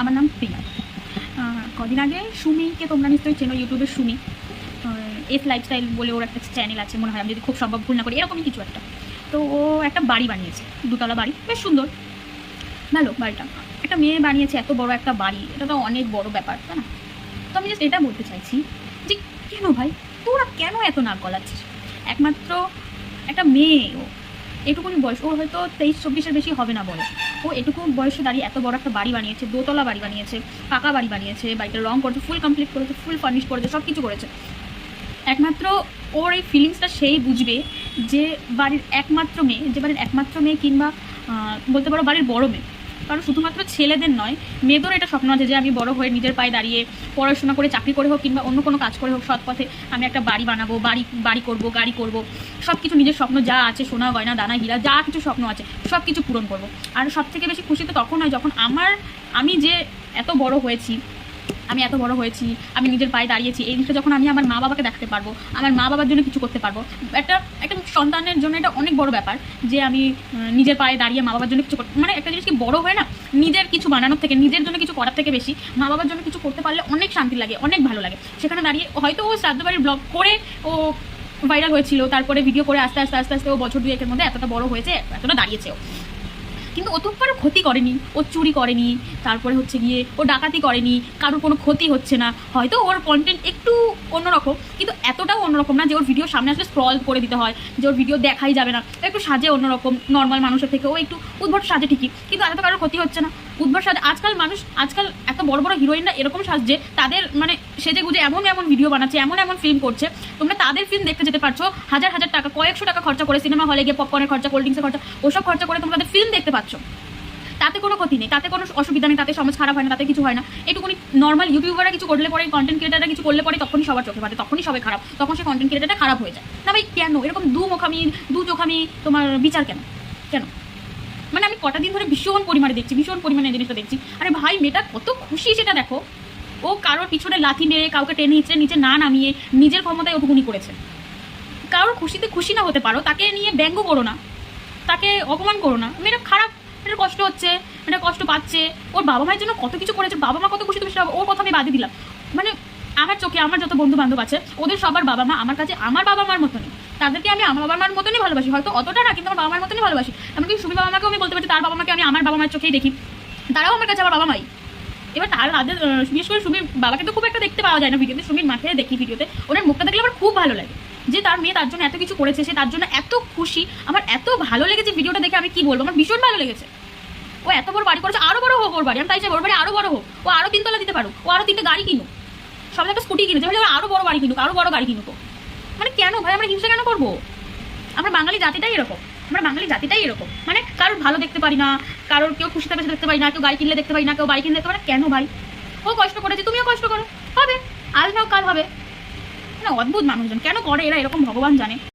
আমার নাম প্রিয়া কদিন আগে সুমিকে তোমরা নিশ্চয়ই চেনো, ইউটিউবের সুমি। এস লাইফস্টাইল বলে ওর একটা চ্যানেল আছে, মনে হয়, আমি যদি খুব সম্ভব ভুল না করি, এরকমই কিছু একটা। তো ও একটা বাড়ি বানিয়েছে, দুতলা বাড়ি, বেশ সুন্দর। ভালো বাড়িটা। একটা মেয়ে বানিয়েছে, এত বড় একটা বাড়ি, এটা তো অনেক বড় ব্যাপার, তাই না? তো আমি জাস্ট এটা বলতে চাইছি যে কেন ভাই, তোরা কেন এত নাক গলাচ্ছিস? একমাত্র একটা মেয়ে ও। এটুকুনি বয়স। ওর হয়তো তেইশ, চব্বিশের বেশি হবে না বয়স। ও এটুকু বয়সে দাঁড়িয়ে এত বড় একটা বাড়ি বানিয়েছে, দোতলা বাড়ি বানিয়েছে, পাকা বাড়ি বানিয়েছে বাড়িটা রং করেছে ফুল কমপ্লিট করেছে ফুল ফার্নিশ করেছে সব কিছু করেছে। একমাত্র ওর এই ফিলিংসটা সেই বুঝবে যে বাড়ির একমাত্র মেয়ে, যে বাড়ির একমাত্র মেয়ে কিংবা বলতে পারো বাড়ির বড় মেয়ে। কারণ শুধুমাত্র ছেলেদের নয়, মেয়েদেরও এটা স্বপ্ন আছে যে আমি বড় হয়ে নিজের পায়ে দাঁড়িয়ে পড়াশোনা করে চাকরি করে হোক কিংবা অন্য কোনো কাজ করে হোক, সৎ পথে আমি একটা বাড়ি বানাবো, বাড়ি বাড়ি করব, গাড়ি করব। সব কিছু নিজের স্বপ্ন যা আছে, সোনা, গয়না, দানা, হীরা, যা কিছু স্বপ্ন আছে সব কিছু পূরণ করব। আর সব থেকে বেশি খুশি তো তখন হয় যখন আমার, আমি যে এত বড় হয়েছি আমি এত বড় হয়েছি, আমি নিজের পায়ে দাঁড়িয়েছি, এই জিনিসটা যখন আমি আমার মা বাবাকে দেখাতে পারব, আমার মা বাবার জন্য কিছু করতে পারব, একটা একটা সন্তানের জন্য এটা অনেক বড় ব্যাপার যে আমি নিজের পায়ে দাঁড়িয়ে মা বাবার জন্য কিছু করতে মানে একটা জিনিস কি বড় হয় না? নিজের কিছু বানানোর থেকে, নিজের জন্য কিছু করার থেকে বেশি মা বাবার জন্য কিছু করতে পারলে অনেক শান্তি লাগে, অনেক ভালো লাগে। সেখানে দাঁড়িয়ে হয়তো ও শ্রাদ্ধ বাড়ির ব্লগ করে ও ভাইরাল হয়েছিল, তারপরে ভিডিও করে আস্তে আস্তে আস্তে আস্তে ও বছর দুয়েকের মধ্যে এতটা বড় হয়েছে, এতটা দাঁড়িয়েছে কিন্তু ও তো ক্ষতি করেনি, ও চুরি করেনি তারপরে হচ্ছে গিয়ে ও ডাকাতি করেনি, কারোর কোনো ক্ষতি হচ্ছে না। হয়তো ওর কন্টেন্ট একটু অন্যরকম, কিন্তু এতটাও অন্যরকম না যে ওর ভিডিও সামনে আসলে স্ক্রল করে দিতে হয়, যে ওর ভিডিও দেখাই যাবে না। একটু সাজে অন্যরকম নর্মাল মানুষের থেকে। ও একটু উদ্ভট সাজে ঠিকই, কিন্তু এত কারোর ক্ষতি হচ্ছে না। উদ্ভট সাজে, আজকাল মানুষ, আজকাল এত বড় বড় হিরোইনরা এরকম সাজছে, তাদের মানে সেজে গুজে এমন এমন ভিডিও বানাচ্ছে, এমন এমন ফিল্ম করছে। তোমরা তাদের ফিল্ম দেখতে যেতে পারছ, হাজার হাজার টাকা, কয়েকশো টাকা খরচা করে সিনেমা হলে গিয়ে পপকর্নের খরচা কোল্ড ড্রিঙ্কসের খরচা, ওসব খরচা করে তোমরা তাদের ফিল্ম দেখতে পাচ্ছ। তাতে কোনো ক্ষতি নেই, তাতে কোনো অসুবিধা নেই, তাতে সমাজ খারাপ হয় না, তাতে কিছু হয় না। এটুকুনি নর্মাল ইউটিউবাররা কিছু করলে পরে কন্টেন্ট ক্রিয়েটাররা কিছু করলে পরে তখনই সবার চোখে পাতে তখনই সবাই খারাপ। তখন সেই কন্টেন্ট ক্রিয়েটারটা খারাপ হয়ে যায়। না ভাই, কেন? এরকম দু মুখামি দু চোখামি, তোমার বিচার কেন? কেন? মানে আমি কটা দিন ধরে ভীষণ পরিমাণে দেখছি, ভীষণ পরিমাণে জিনিসটা দেখছি। আরে ভাই, মেয়েটা কত খুশি সেটা দেখো। ও কারোর পিছনে লাথি মেরে, কাউকে টেনে হিচড়ে নিচে না নামিয়ে নিজের ক্ষমতায় ওটুকুনি করেছে। কারোর খুশিতে খুশি না হতে পারো, তাকে নিয়ে ব্যঙ্গ করো না। তাকে অপমান করো না। মেয়েটা খারাপ এটা কষ্ট হচ্ছে এটা কষ্ট পাচ্ছে। ওর বাবা মায়ের জন্য কত কিছু করেছে, বাবা মা কত খুশি তুমি সেটা ওর কথা আমি বাদে দিলাম। মানে আমার চোখে আমার যত বন্ধু বান্ধব আছে, ওদের সবার বাবা মা আমার কাছে আমার বাবা মার মতনই। তাদেরকে আমি আমার বাবা মার মতনই ভালোবাসি, হয়তো অতটা না, কিন্তু আমার বাবা মার মতনই ভালোবাসি। এমনকি সুমি বাবা মাকেও আমি বলতে পারি তার বাবা মাকে আমি আমার বাবা মায়ের চোখেই দেখি। তারাও আমার কাছে আমার বাবা মাই। এবার তার তাদের বিশেষ করে সুমির বাবাকে তো খুব একটা দেখতে পাওয়া যায় না ভিডিওতে, সুমির মাকে দেখি ভিডিওতে। ওনার মুখটা দেখলে আমার খুব ভালো লাগে। যে তার মেয়ে তার জন্য এত কিছু করেছে, সে তার জন্য এত খুশি। আমার এত ভালো লেগেছে ভিডিওটা দেখে আমি কি বলব? আমার ভীষণ ভালো লেগেছে। ও এত বড় বাড়ি করেছে, আরও বড় হোক ওর বাড়ি। আমি তাই চাই ওর বাড়ি আরও বড় হোক। ও আরও তিনতলা দিতে পারো ও আরও তিনটে গাড়ি কিনুক। সবাই একটা স্কুটি কিনেছে। ওর আরও বড় বাড়ি কিনুক, আরও বড় গাড়ি কিনুক মানে কেন ভাই? আমরা হিংসা কেন করব? আমরা বাঙালি জাতিটাই এরকম। আমরা বাঙালি জাতিটাই এরকম। মানে কারোর ভালো দেখতে পারি না, কারোর কেউ খুশি থাকলে দেখতে পারি না, কেউ গাড়ি কিনলে দেখতে পারি না, কেউ বাড়ি কিনলে দেখতে পারি না। কেন ভাই? ও কষ্ট করেছে, তুমিও কষ্ট করো। হবে। আজ নাও কাল হবে। মানে অদ্ভুত মানুষজন। কেন করে এরা? এরকম ভগবান জানে।